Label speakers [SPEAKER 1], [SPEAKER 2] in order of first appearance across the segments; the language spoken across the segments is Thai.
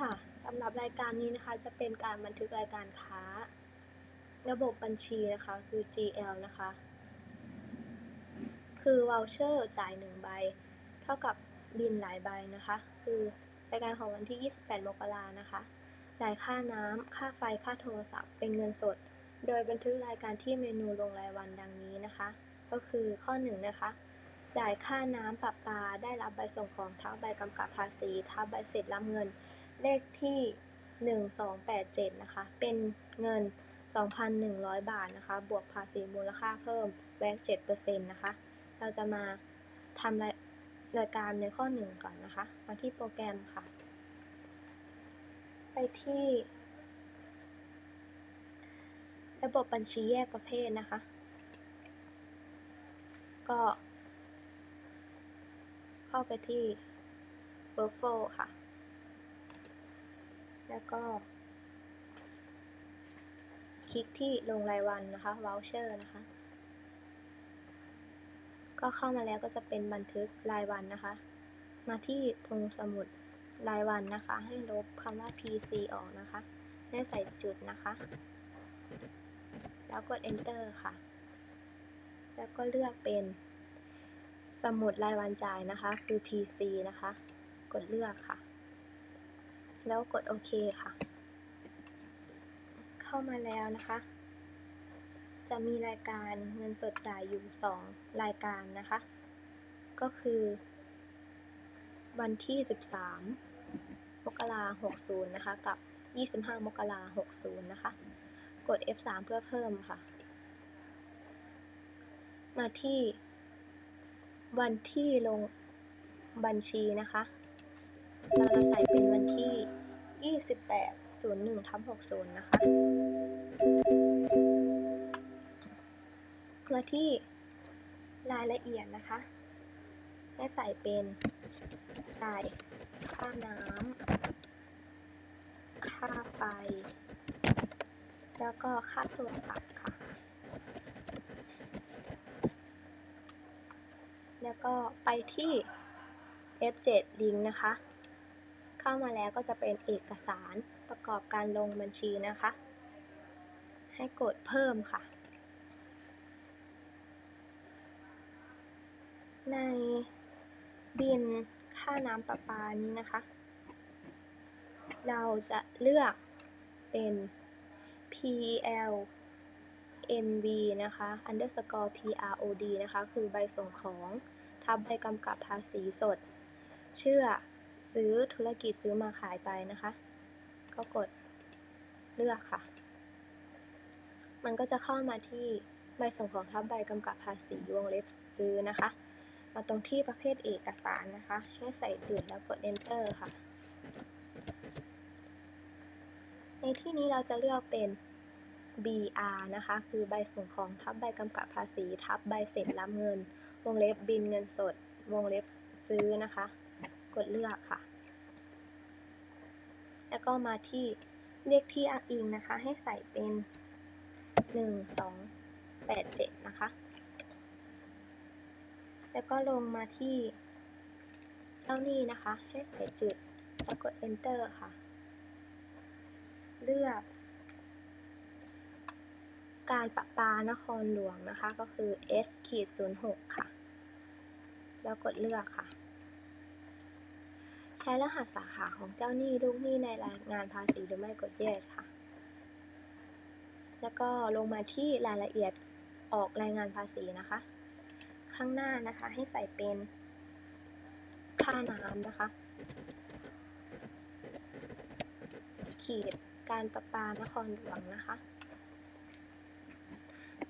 [SPEAKER 1] ค่ะสำหรับรายการนี้นะคะจะเป็นการบันทึกรายการค้า ระบบบัญชีนะคะคือ GL นะคะ คือ voucher จ่าย 1 ใบ เท่ากับบินหลายใบนะคะ คือรายการของวันที่ 28 มกรานะคะจ่ายค่าน้ำ ค่าไฟ ค่าโทรศัพท์ เป็นเงินสด โดยบันทึกรายการที่เมนูลงรายวันดังนี้นะคะ ก็คือข้อ 1 นะคะจ่ายค่าน้ำประปา ได้รับใบส่งของ ทับใบกำกับภาษี ทับใบเสร็จรับเงิน เลขที่ 1287 นะคะ เป็นเงิน 2,100 บาทนะคะ บวกภาษีมูลค่าเพิ่มแวก7%นะคะ เราจะมาทำรายรายการในข้อ 1 ก่อนนะคะ มาที่โปรแกรมค่ะ ไปที่ ระบบบัญชีแยกประเภทนะคะ ก็ เข้าไปที่ workflow ค่ะ แล้วก็ คลิกที่ลงรายวันนะคะ voucher นะคะ ก็เข้ามาแล้วก็จะเป็นบันทึกรายวันนะคะ มาที่ตรงสมุดรายวันนะคะ ให้ลบคำว่า PC ออกนะคะ ให้ใส่จุดนะคะ แล้วกด enter ค่ะ แล้วก็เลือกเป็นสมุดรายวันจ่ายนะคะ คือ PC นะคะ กดเลือกค่ะ แล้วกดโอเคค่ะ เข้ามาแล้วนะคะ จะมีรายการเงินสดจ่ายอยู่ 2 รายการนะคะ ก็คือ วันที่ 13 มกราคม60นะคะ กับ 25 มกราคม60นะคะ กด F3 เพื่อเพิ่มค่ะ มาที่วันที่ลงบัญชีนะคะ เราจะใส่เป็นวันที่ 28 01ทับ60 นะคะ มาที่รายละเอียดนะคะให้ใส่เป็นจ่ายค่าน้ำ ค่าไฟ แล้วก็ค่าโทรศัพท์ค่ะ แล้วก็ไปที่ F7 ลิงก์นะคะ เข้ามาแล้วก็จะเป็นเอกสารประกอบการลงบัญชีนะคะ ให้กดเพิ่มค่ะ ในบินค่าน้ำประปานี้นะคะ เราจะเลือกเป็น PL NB นะคะ underscore PROD นะคะ คือใบส่งของ ทับใบกำกับภาษีสด เชื่อ ซื้อธุรกิจซื้อมาขายไปนะคะ ก็กดเลือกค่ะ มันก็จะเข้ามาที่ใบส่งของทับใบกำกับภาษีวงเล็บซื้อนะคะ มาตรงที่ประเภทเอกสารนะคะ ให้ใส่จุดแล้วกด enter ค่ะ ในที่นี้เราจะเลือกเป็น BR นะคะ คือใบส่งของทับใบกำกับภาษี ทับใบเสร็จรับเงิน วงเล็บบินเงินสด วงเล็บซื้อนะคะ กดเลือกค่ะ แล้วก็มาที่เลขที่อ้างอิงนะคะ ให้ใส่เป็น 1 2 8 7 นะคะ แล้วก็ลงมาที่เจ้าหนี้นะคะ ให้ใส่จุด แล้วกด enter ค่ะ เลือกการประปานครหลวงนะคะก็คือ S ขีด06ค่ะ แล้วกดเลือกค่ะ ใช้รหัสสาขาของเจ้าหนี้ลูกหนี้ในรายงานภาษีหรือไม่กด yes ค่ะ แล้วก็ลงมาที่รายละเอียดออกรายงานภาษีนะคะ ข้างหน้านะคะให้ใส่เป็นค่าน้ำนะคะ ขีดการประปานครหลวงนะคะ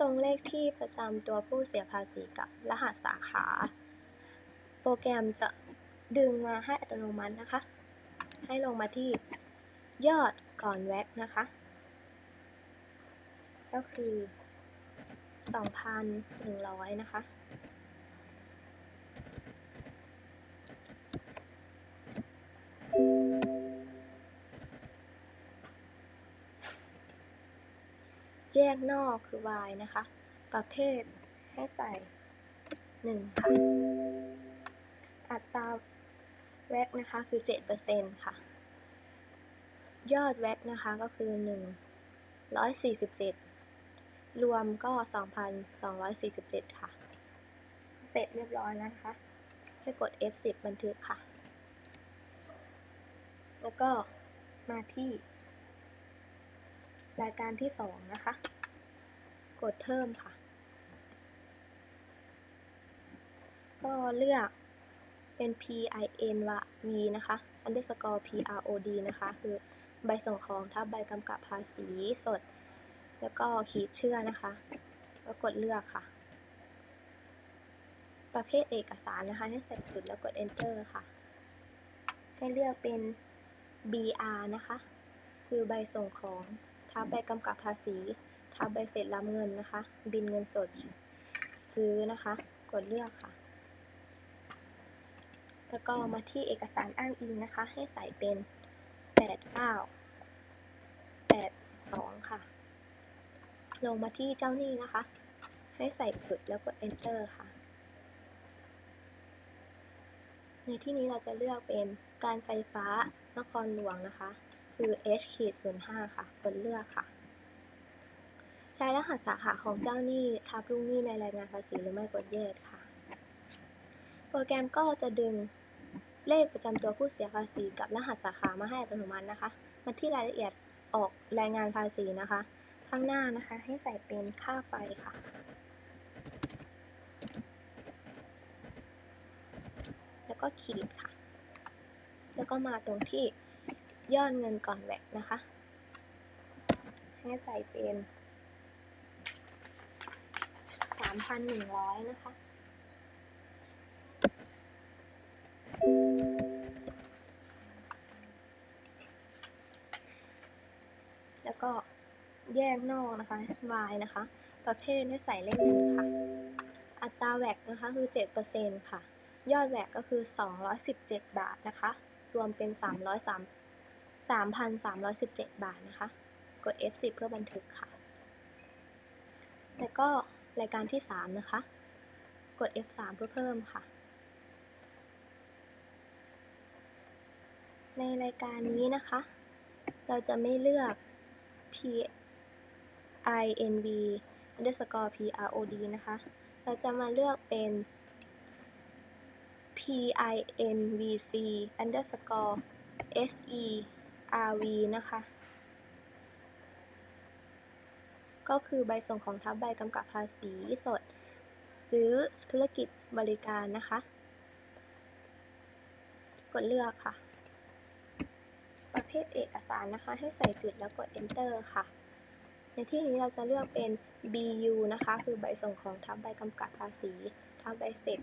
[SPEAKER 1] ตรงเลขที่ประจำตัวผู้เสียภาษีกับรหัสสาขา โปรแกรมจะ ดึงมาให้อัตโนมัตินะคะ ให้ลงมาที่ยอดก่อนแว็กนะคะ ก็คือ 2,100 นะคะ แยกนอกคือ y นะคะ ประเภทให้ใส่ 1 ค่ะ อัตรา แวกนะคะคือ 7%ค่ะ ยอดแว็กนะคะก็คือหนึ่งร้อยสี่สิบเจ็ดรวมก็สองพันสองร้อยสี่สิบเจ็ดค่ะ เสร็จเรียบร้อยนะคะให้กด F10 บันทึกค่ะ แล้วก็มาที่ รายการที่สองนะคะ กดเพิ่มค่ะ ก็เลือก เป็น PIN วะ V นะคะ underscore PROD นะคะ คือใบส่งของทับใบกำกับภาษีสด แล้วก็ขีดเชื่อนะคะ แล้วกดเลือกค่ะ ประเภทเอกสารนะคะ ให้ใส่จุดแล้วกด enter ค่ะ ให้เลือกเป็น BR นะคะ คือใบส่งของทับใบกำกับภาษีทับใบเสร็จรับเงินนะคะ บินเงินสดซื้อนะคะ กดเลือกค่ะ แล้วก็มาที่เอกสารอ้างอิงนะคะ ให้ใส่เป็น 89 82 ค่ะ ลงมาที่เจ้าหนี้นะคะ ให้ใส่จุดแล้วกด enter ค่ะ ในที่นี้เราจะเลือกเป็นการไฟฟ้านครหลวงนะคะ คือ H 05ค่ะ กดเลือกค่ะใช้รหัสสาขาของเจ้าหนี้ทับลูกหนี้ในรายงานภาษีหรือไม่กด yes ค่ะ โปรแกรมก็จะดึง เลขประจำตัวผู้เสียภาษีกับรหัสสาขามาให้อัตโนมัตินะคะ มาที่รายละเอียดออกรายงานภาษีนะคะ ข้างหน้านะคะให้ใส่เป็นค่าไฟค่ะ แล้วก็ขีดค่ะ แล้วก็มาตรงที่ยอดเงินก่อนแวกนะคะ ให้ใส่เป็นสามพันหนึ่งร้อยนะคะ แยกนอกนะคะ y นะคะ ประเภทให้ใส่เลขหนึ่งค่ะ อัตราแวกนะคะคือ 7%ค่ะ ยอดแวกก็คือ 217 บาทนะคะ รวมเป็น 303 3,317 บาทนะคะ กด F10 เพื่อบันทึกค่ะ แล้วก็รายการที่ 3 นะคะ กด F3 เพื่อเพิ่มค่ะ ในรายการนี้นะคะ เราจะไม่เลือก P I N V underscore P R O D นะคะ เราจะมาเลือกเป็น P I N V C underscore S E R V นะคะ ก็คือใบส่งของทับใบกำกับภาษีสด ซื้อธุรกิจบริการนะคะ กดเลือกค่ะ ประเภทเอกสารนะคะ ให้ใส่จุดแล้วกด enter ค่ะ ในที่นี้เราจะเลือกเป็น BU นะคะ คือใบส่งของทับใบกำกับภาษีทับใบเสร็จ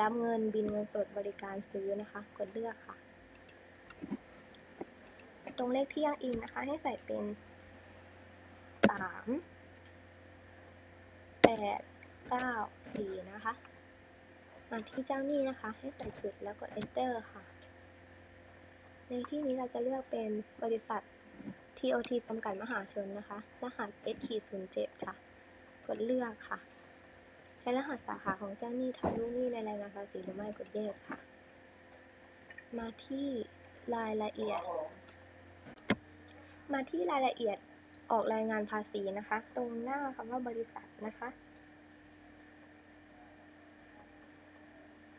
[SPEAKER 1] รับเงินบินเงินสดบริการซื้อนะคะ กดเลือกค่ะ ตรงเลขที่อ้างอิงนะคะ ให้ใส่เป็น3 8 9 4นะคะมาที่เจ้าหนี้นะคะ ให้ใส่จุดแล้วกด enter ค่ะ ในที่นี้เราจะเลือกเป็นบริษัท TOT จำกัดมหาชนนะคะ รหัส S ขีด07ค่ะ กดเลือกค่ะ ใช้รหัสสาขาของเจ้าหนี้ทับลูกหนี้ในรายงานภาษีหรือไม่กดเยกค่ะ มาที่รายละเอียด มาที่รายละเอียดออกรายงานภาษีนะคะ ตรงหน้าคำว่าบริษัทนะคะ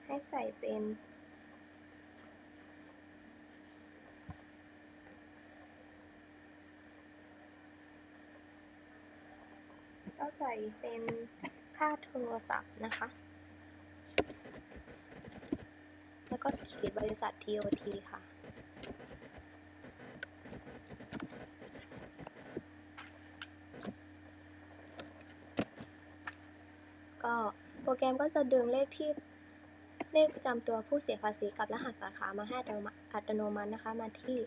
[SPEAKER 1] ให้ใส่เป็น ก็ใส่เป็นค่าโทรศัพท์นะคะ แล้วก็ขีดบริษัท TOT ค่ะก็โปรแกรมก็จะดึงเลขที่เลขประจำตัวผู้เสียภาษีกับรหัสสาขามาให้อัตโนมัตินมัตินะคะ มาที่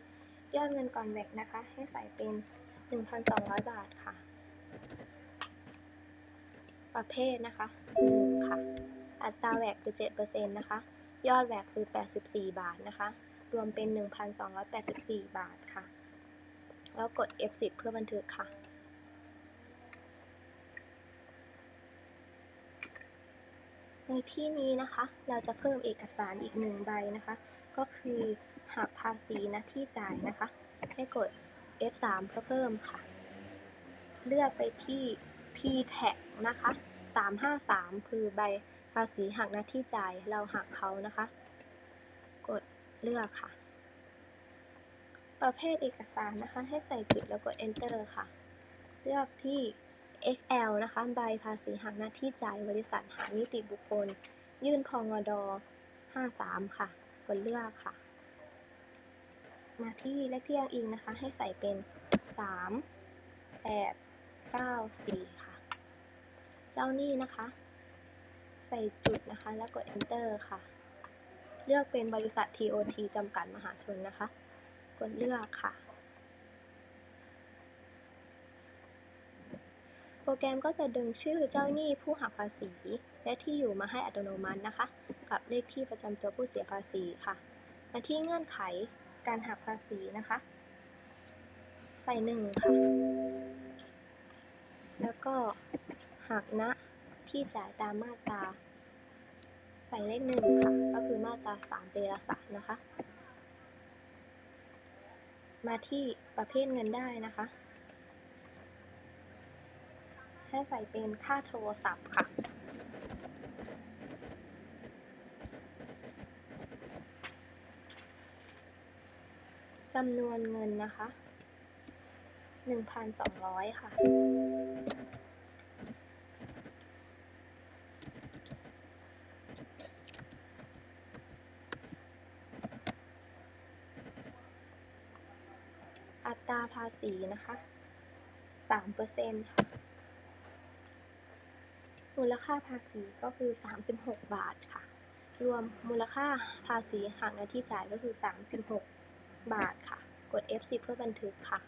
[SPEAKER 1] ยอดเงินก่อนแวกนะคะ ให้ใส่เป็น 1,200 บาทค่ะ ประเภทนะคะ1ค่ะ อัตราแวกคือ7%นะคะ ยอดแวกคือ 84 บาทนะคะ รวมเป็น 1,284 บาทค่ะ แล้วกด F10 เพื่อบันทึกค่ะในที่นี้นะคะ เราจะเพิ่มเอกสารอีกหนึ่งใบนะคะ ก็คือหักภาษีน้าที่จ่ายนะคะ ให้กด F3 เพื่อเพิ่มค่ะ เลือกไปที่ P-tax นะคะ 353 คือใบภาษีหักหน้าที่จ่ายเราหักเขานะคะ กดเลือกค่ะ ประเภทเอกสารนะคะ ให้ใส่จุดแล้วกด enter ค่ะ เลือกที่ XL นะคะ ใบภาษีหักหน้าที่จ่ายบริษัทหานิติบุคคล ยื่นพองด53 ค่ะ กดเลือกค่ะ มาที่เลขที่อ้างอิงนะคะ ให้ใส่เป็น 3 8 9 4ค่ะ เจ้าหนี้นะคะ ใส่จุดนะคะ แล้วกด enter ค่ะ เลือกเป็นบริษัท TOT จำกัดมหาชนนะคะ กดเลือกค่ะ โปรแกรมก็จะดึงชื่อเจ้าหนี้ผู้หักภาษี และที่อยู่มาให้อัตโนมัตินะคะ กับเลขที่ประจำตัวผู้เสียภาษีค่ะ มาที่เงื่อนไขการหักภาษีนะคะ ใส่หนึ่งค่ะ แล้วก็ หักณที่จ่ายตามมาตราใส่เลขหนึ่งค่ะ ก็คือมาตราสามเประสารนะคะ มาที่ประเภทเงินได้นะคะ ให้ใส่เป็นค่าโทรศัพท์ค่ะจำนวนเงินนะคะหนึ่งพันสองร้อยค่ะ อัตีนะคะสามเปอร์เซ็นต์ค่ะ มูลค่าภาษีก็คือ36บหกบาทค่ะ รวมมูลค่าภาษีหักหน้าที่จ่ายก็คือ36บหกบาทค่ะ กด F10 เพื่อบันทึกค่ะ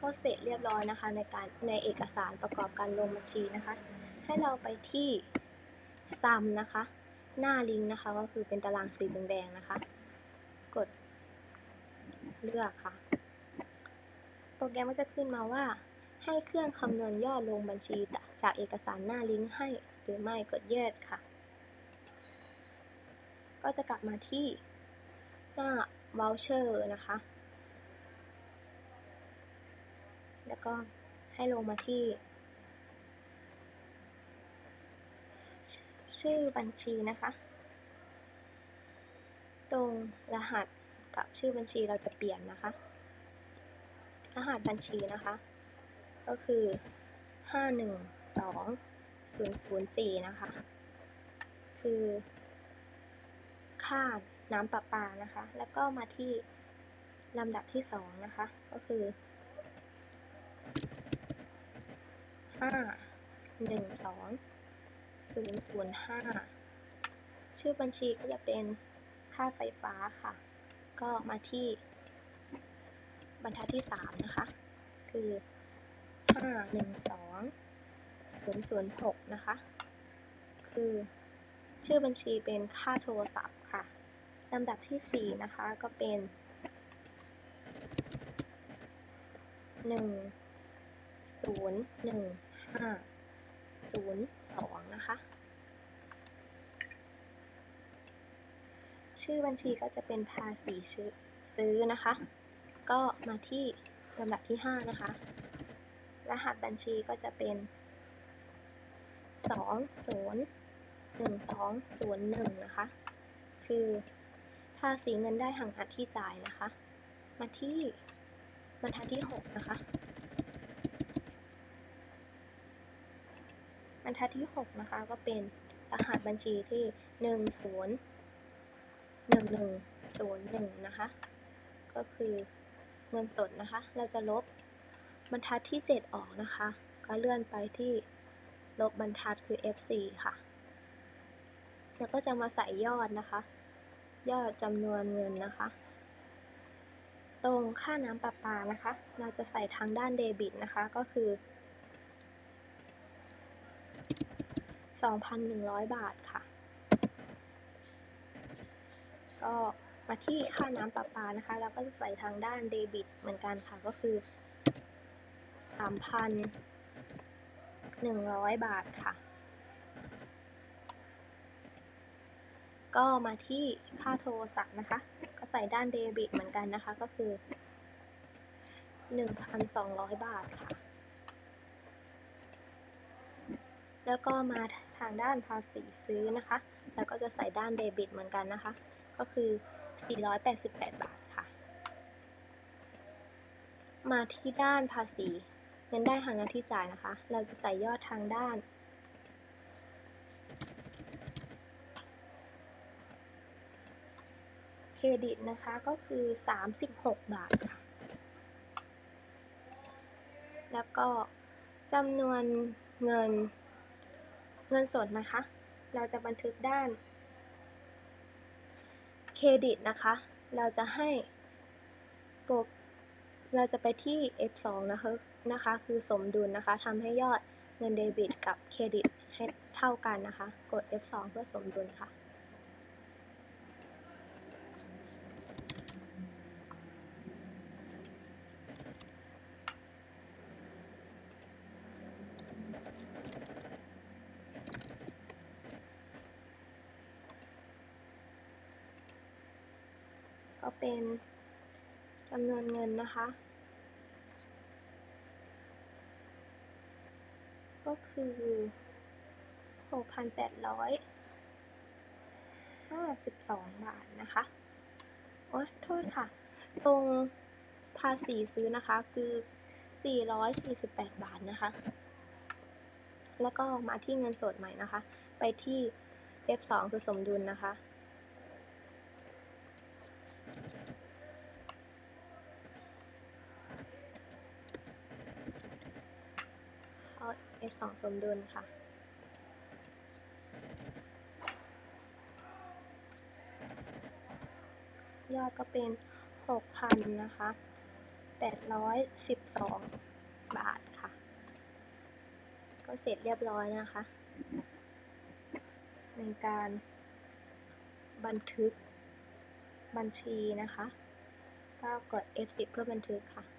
[SPEAKER 1] ก็เสร็จเรียบร้อยนะคะในการในเอกสารประกอบการลงบัญชีนะคะ ให้เราไปที่ sum นะคะ หน้าลิงก์นะคะ ก็คือเป็นตารางสีแดงๆนะคะ เลือกค่ะ โปรแกรมก็จะขึ้นมาว่า ให้เครื่องคำนวณยอดลงบัญชีจากเอกสารหน้าลิงก์ให้หรือไม่กด yes ค่ะ ก็จะกลับมาที่หน้า voucher นะคะ แล้วก็ให้ลงมาที่ ชื่อบัญชีนะคะ ตรงรหัส กับชื่อบัญชีเราจะเปลี่ยนนะคะ รหัสบัญชีนะคะ ก็คือห้าหนึ่งสองศูนย์ศูนย์สี่นะคะ คือ ค่าน้ำประปานะคะ แล้วก็มาที่ลำดับที่สองนะคะ ก็คือห้าหนึ่งสองศูนย์ศูนย์ห้าชื่อบัญชีก็จะเป็นค่าไฟฟ้าค่ะ ก็มาที่บรรทัดที่สามนะคะ คือห้าหนึ่งสองศูนย์ศูนย์หกนะคะ คือชื่อบัญชีเป็นค่าโทรศัพท์ค่ะลำดับที่สี่นะคะก็เป็นหนึ่งศูนย์หนึ่งห้าศูนย์สองนะคะ ชื่อบัญชีก็จะเป็นภาษีซื้อนะคะ ก็มาที่ลำดับที่ 5 นะคะ รหัสบัญชีก็จะเป็น 2 0 1 2 0 1 นะคะ คือภาษีเงินได้หักหัดที่จ่ายนะคะ มาที่บรรทัดที่ 6 นะคะ บรรทัดที่ 6 นะคะ ก็เป็นรหัสบัญชีที่ 1 0 1 1 0 1นะคะ ก็คือเงินสดนะคะ เราจะลบบรรทัดที่ 7 ออกนะคะ ก็เลื่อนไปที่ลบบรรทัดคือ F4 ค่ะ แล้วก็จะมาใส่ยอดนะคะ ยอดจำนวนเงินนะคะ ตรงค่าน้ำประปานะคะ เราจะใส่ทางด้านเดบิตนะคะ ก็คือ 2,100 บาทค่ะ ก็มาที่ค่าน้ำประปานะคะแล้วก็จะใส่ทางด้านเดบิตเหมือนกันค่ะก็คือ3,100บาทค่ะ ก็มาที่ค่าโทรศัพท์นะคะ ก็ใส่ด้านเดบิตเหมือนกันนะคะ ก็คือ1,200บาทค่ะ แล้วก็มาทางด้านภาษีซื้อนะคะ แล้วก็จะใส่ด้านเดบิตเหมือนกันนะคะ ก็คือ 488 บาทค่ะ มาที่ด้านภาษีเงินได้หักหน้าที่จ่ายนะคะ เราจะใส่ยอดทางด้านเครดิตนะคะก็คือ 36 บาทค่ะ แล้วก็จำนวนเงินเงินสดนะคะ เราจะบันทึกด้าน เครดิตนะคะ เราจะให้โปรเราจะไปที่ F2 นะคะนะคะ คือสมดุลนะคะทำให้ยอดเงินเดบิตกับเครดิตให้เท่ากันนะคะ กด F2 เพื่อสมดุลค่ะ เป็นจำนวนเงินนะคะ ก็คือ 6,852 บาทนะคะโอ๊ยโทษค่ะ ตรงภาษีซื้อนะคะคือ 448 บาทนะคะ แล้วก็มาที่เงินสดใหม่นะคะ ไปที่ F2 คือสมดุลนะคะ f 2สมดุลค่ะยอดก็เป็น 6,000 นะคะ 812 บาทค่ะ ก็เสร็จเรียบร้อยนะคะ ในการบันทึกบัญชีนะคะ ก็กด F10 เพื่อบันทึกค่ะ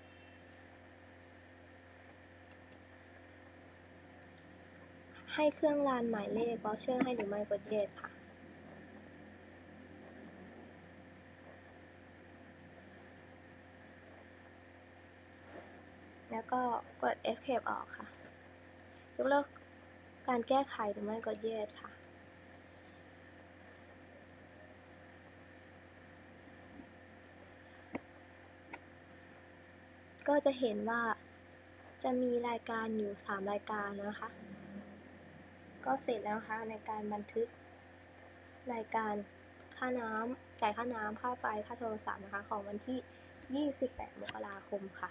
[SPEAKER 1] ให้เครื่องรานหมายเลข voucher ให้หรือไม่กด yes ค่ะ แล้วก็กด escape ออกค่ะ ยกเลิกการแก้ไขหรือไม่กด yes ค่ะก็จะเห็นว่าจะมีรายการอยู่ 3 รายการนะคะ ก็เสร็จแล้วนะคะในการบันทึกรายการค่าน้ำจ่ายค่าน้ำค่าไฟค่าโทรศัพท์นะคะ ของวันที่ 28 มกราคมค่ะ